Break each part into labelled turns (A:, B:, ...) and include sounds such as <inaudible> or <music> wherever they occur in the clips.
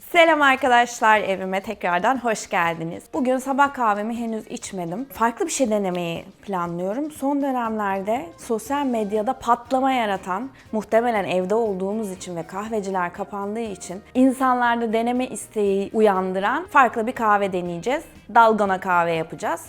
A: Selam arkadaşlar, evime tekrardan hoş geldiniz. Bugün sabah kahvemi henüz içmedim. Farklı bir şey denemeyi planlıyorum. Son dönemlerde sosyal medyada patlama yaratan, muhtemelen evde olduğumuz için ve kahveciler kapandığı için insanlarda deneme isteği uyandıran farklı bir kahve deneyeceğiz. Dalgona kahve yapacağız.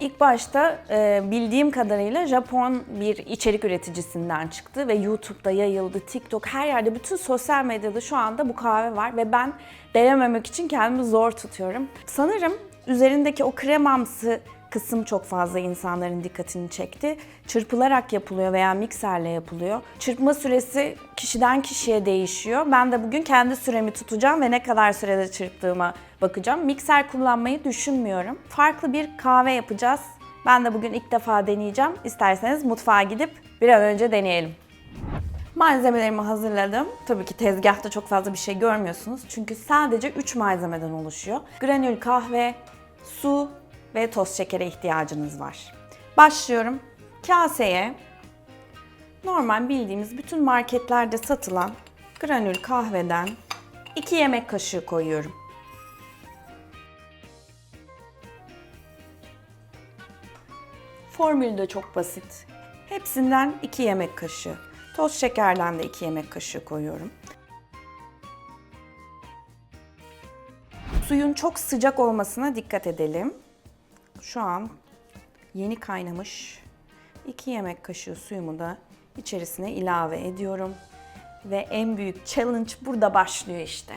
A: İlk başta e, bildiğim kadarıyla Japon bir içerik üreticisinden çıktı ve YouTube'da yayıldı, TikTok her yerde bütün sosyal medyada şu anda bu kahve var ve ben denememek için kendimi zor tutuyorum. Sanırım üzerindeki o kremamsı kısım çok fazla insanların dikkatini çekti. Çırpılarak yapılıyor veya mikserle yapılıyor. Çırpma süresi kişiden kişiye değişiyor. Ben de bugün kendi süremi tutacağım ve ne kadar sürede çırptığıma bakacağım. Mikser kullanmayı düşünmüyorum. Farklı bir kahve yapacağız. Ben de bugün ilk defa deneyeceğim. İsterseniz mutfağa gidip bir an önce deneyelim. Malzemelerimi hazırladım. Tabii ki tezgahta çok fazla bir şey görmüyorsunuz. Çünkü sadece 3 malzemeden oluşuyor. Granül kahve, su ve toz şekere ihtiyacınız var. Başlıyorum. Kaseye normal bildiğimiz bütün marketlerde satılan granül kahveden 2 yemek kaşığı koyuyorum. Formülü de çok basit. Hepsinden 2 yemek kaşığı. Toz şekerden de 2 yemek kaşığı koyuyorum. Suyun çok sıcak olmasına dikkat edelim. Şu an yeni kaynamış 2 yemek kaşığı suyumu da içerisine ilave ediyorum. Ve en büyük challenge burada başlıyor işte.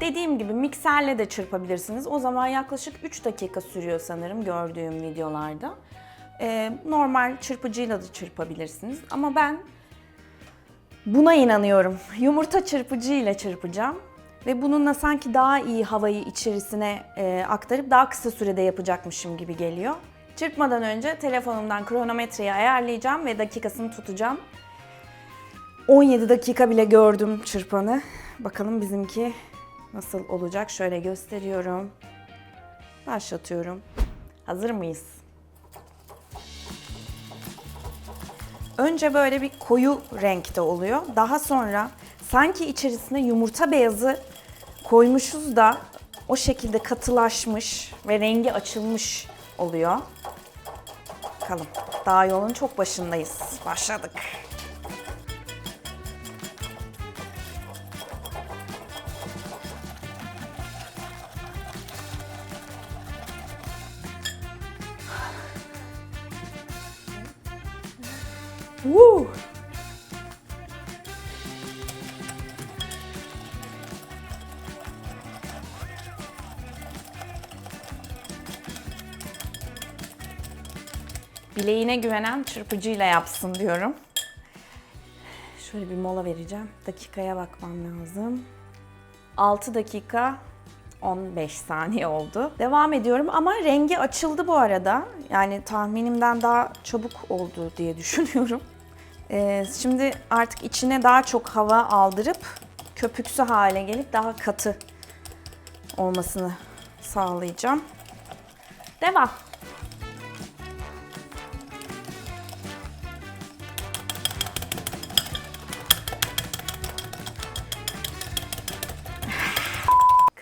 A: Dediğim gibi mikserle de çırpabilirsiniz. O zaman yaklaşık 3 dakika sürüyor sanırım gördüğüm videolarda. Ee, normal çırpıcıyla da çırpabilirsiniz. Ama ben buna inanıyorum. Yumurta çırpıcı ile çırpacağım. Ve bununla sanki daha iyi havayı içerisine e, aktarıp daha kısa sürede yapacakmışım gibi geliyor. Çırpmadan önce telefonumdan kronometreyi ayarlayacağım ve dakikasını tutacağım. 17 dakika bile gördüm çırpanı. Bakalım bizimki nasıl olacak? Şöyle gösteriyorum. Başlatıyorum. Hazır mıyız? Önce böyle bir koyu renkte oluyor. Daha sonra sanki içerisine yumurta beyazı koymuşuz da o şekilde katılaşmış ve rengi açılmış oluyor. Bakalım. Daha yolun çok başındayız. Başladık. Woo! Bileğine güvenen çırpıcıyla yapsın diyorum. Şöyle bir mola vereceğim. Dakikaya bakmam lazım. 6 dakika 15 saniye oldu. Devam ediyorum ama rengi açıldı bu arada. Yani tahminimden daha çabuk oldu diye düşünüyorum. Ee, şimdi artık içine daha çok hava aldırıp köpüksü hale gelip daha katı olmasını sağlayacağım. Devam.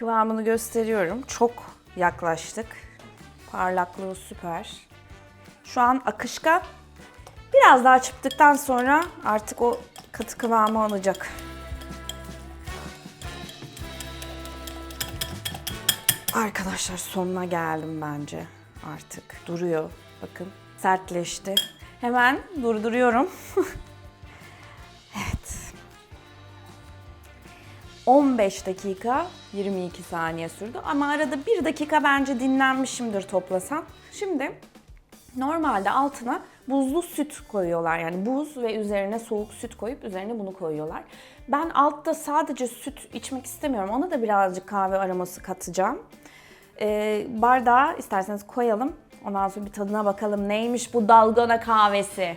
A: Kıvamını gösteriyorum. Çok yaklaştık. Parlaklığı süper. Şu an akışkan. Biraz daha çırptıktan sonra artık o katı kıvamı alacak. Arkadaşlar sonuna geldim bence artık. Duruyor. Bakın sertleşti. Hemen durduruyorum. <laughs> 15 dakika 22 saniye sürdü ama arada 1 dakika bence dinlenmişimdir toplasam. Şimdi normalde altına buzlu süt koyuyorlar. Yani buz ve üzerine soğuk süt koyup üzerine bunu koyuyorlar. Ben altta sadece süt içmek istemiyorum. Ona da birazcık kahve aroması katacağım. Ee, bardağa isterseniz koyalım. Ondan sonra bir tadına bakalım neymiş bu dalgona kahvesi.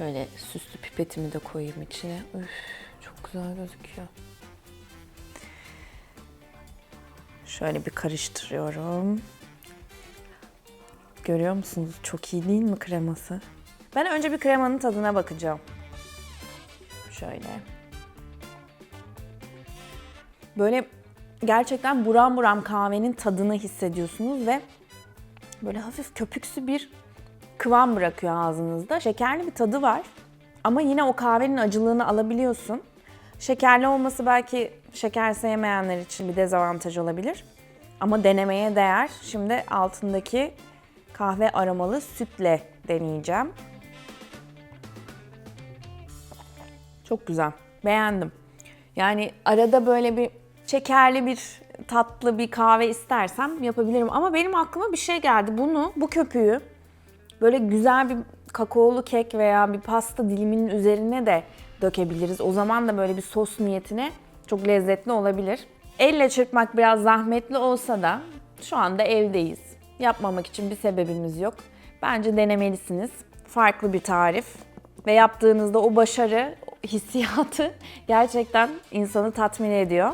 A: Şöyle süslü pipetimi de koyayım içine. Üf, çok güzel gözüküyor. Şöyle bir karıştırıyorum. Görüyor musunuz? Çok iyi değil mi kreması? Ben önce bir kremanın tadına bakacağım. Şöyle. Böyle gerçekten buram buram kahvenin tadını hissediyorsunuz ve böyle hafif köpüksü bir kıvam bırakıyor ağzınızda. Şekerli bir tadı var ama yine o kahvenin acılığını alabiliyorsun. Şekerli olması belki şeker sevmeyenler için bir dezavantaj olabilir. Ama denemeye değer. Şimdi altındaki kahve aromalı sütle deneyeceğim. Çok güzel. Beğendim. Yani arada böyle bir şekerli bir tatlı bir kahve istersem yapabilirim. Ama benim aklıma bir şey geldi. Bunu, bu köpüğü böyle güzel bir kakaolu kek veya bir pasta diliminin üzerine de dökebiliriz. O zaman da böyle bir sos niyetine çok lezzetli olabilir. Elle çırpmak biraz zahmetli olsa da şu anda evdeyiz. Yapmamak için bir sebebimiz yok. Bence denemelisiniz. Farklı bir tarif ve yaptığınızda o başarı hissiyatı <laughs> gerçekten insanı tatmin ediyor.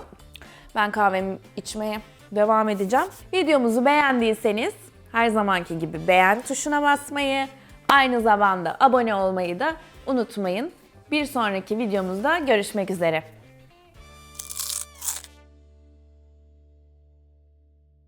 A: Ben kahvemi içmeye devam edeceğim. Videomuzu beğendiyseniz her zamanki gibi beğen tuşuna basmayı, aynı zamanda abone olmayı da unutmayın. Bir sonraki videomuzda görüşmek üzere.